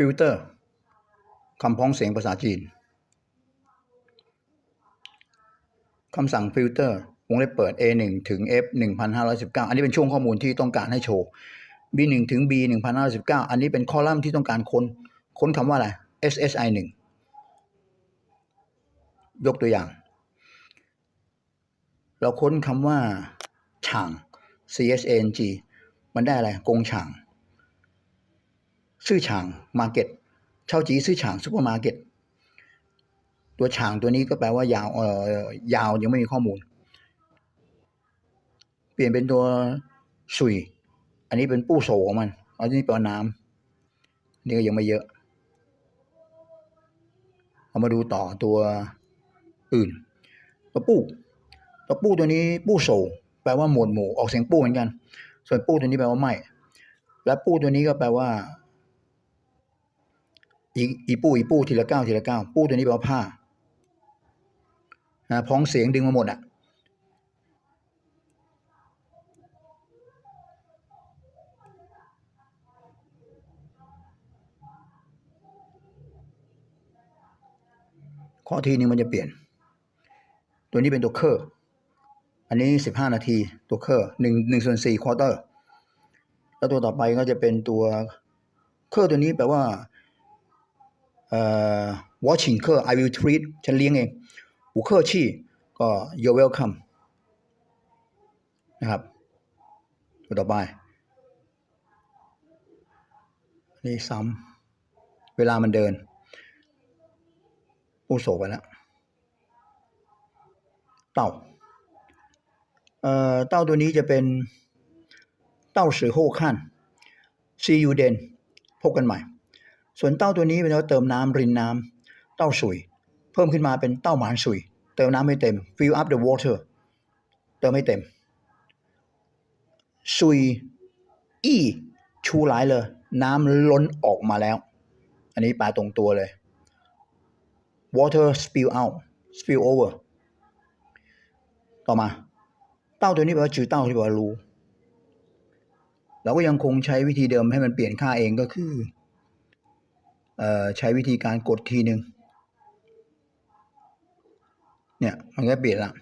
ฟิลเตอร์คำพ้องเสียงภาษาจีนคำสั่งฟิลเตอร์วงเล็บเปิด A 1 ถึง F 1519 อันนี้เป็นช่วงข้อมูลที่ต้องการให้โชว์ B 1 ถึง B 1519 อันนี้เป็นคอลัมน์ที่ต้องการค้น ค้นคำว่าอะไร SSI 1ยกตัวอย่าง เราค้นคำว่าฉาง CSNG มันได้อะไรกงฉาง ซื่อฉางมาร์เก็ตเช่าจีซื่อฉางซูเปอร์มาร์เก็ตตัวฉางตัวนี้ก็แปลว่ายาวเอ่อยาวยังไม่มีข้อมูล เปลี่ยนเป็นตัวสุย อันนี้เป็นปู้โสของมันอันนี้แปลว่าน้ำนี่ก็ยังไม่เยอะ เอามาดูต่อตัวอื่นตัวปู้ตัวปู้ตัวนี้ปู้โสแปลว่าหมวดหมู่ออกเสียงปู้เหมือนกัน ส่วนปู้ตัวนี้แปลว่าไม่ และปู้ตัวนี้ก็แปลว่า อีอีปู้อีปู้ทีละเก้าทีละเก้าปู้ตัวนี้แปลว่าผ้านะพ้องเสียงดึงมาหมดอะข้อทีนึงมันจะเปลี่ยน ตัวนี้เป็นตัวเคอร์อันนี้สิบห้านาทีตัวเคอร์หนึ่งหนึ่งส่วนสี่ควอเตอร์ แล้วตัวต่อไปก็จะเป็นตัวเคอร์ตัวนี้แปลว่า เอ่อ watching เคอร์ I will treat ฉันเลี้ยงเองหูเคอร์ชี่ก็ you're welcome นะครับตัวต่อไปนี่ซ้ำเวลามันเดินผู้โศกไปแล้ว เต่า เอ่อ เต่าตัวนี้จะเป็น เต้าสือโฮขั้น see you then พบกันใหม่ ส่วนเต้าตัวนี้เป็นว่าเติมน้ำรินน้ำเต้าสุย เพิ่มขึ้นมาเป็นเต้าหมานสุย เติมน้ำไม่เต็ม fill up the water เติมไม่เต็มสุยอีชูหลายเลย น้ำล้นออกมาแล้ว อันนี้ปลาตรงตัวเลย water spill out spill over ต่อมา เต้าตัวนี้แปลว่าจือเต้าที่แปลว่ารู้เราก็ยังคงใช้วิธีเดิมให้มันเปลี่ยนค่าเองก็คือ ใช้วิธีการกดทีหนึ่งเนี่ยมันก็เปลี่ยนละ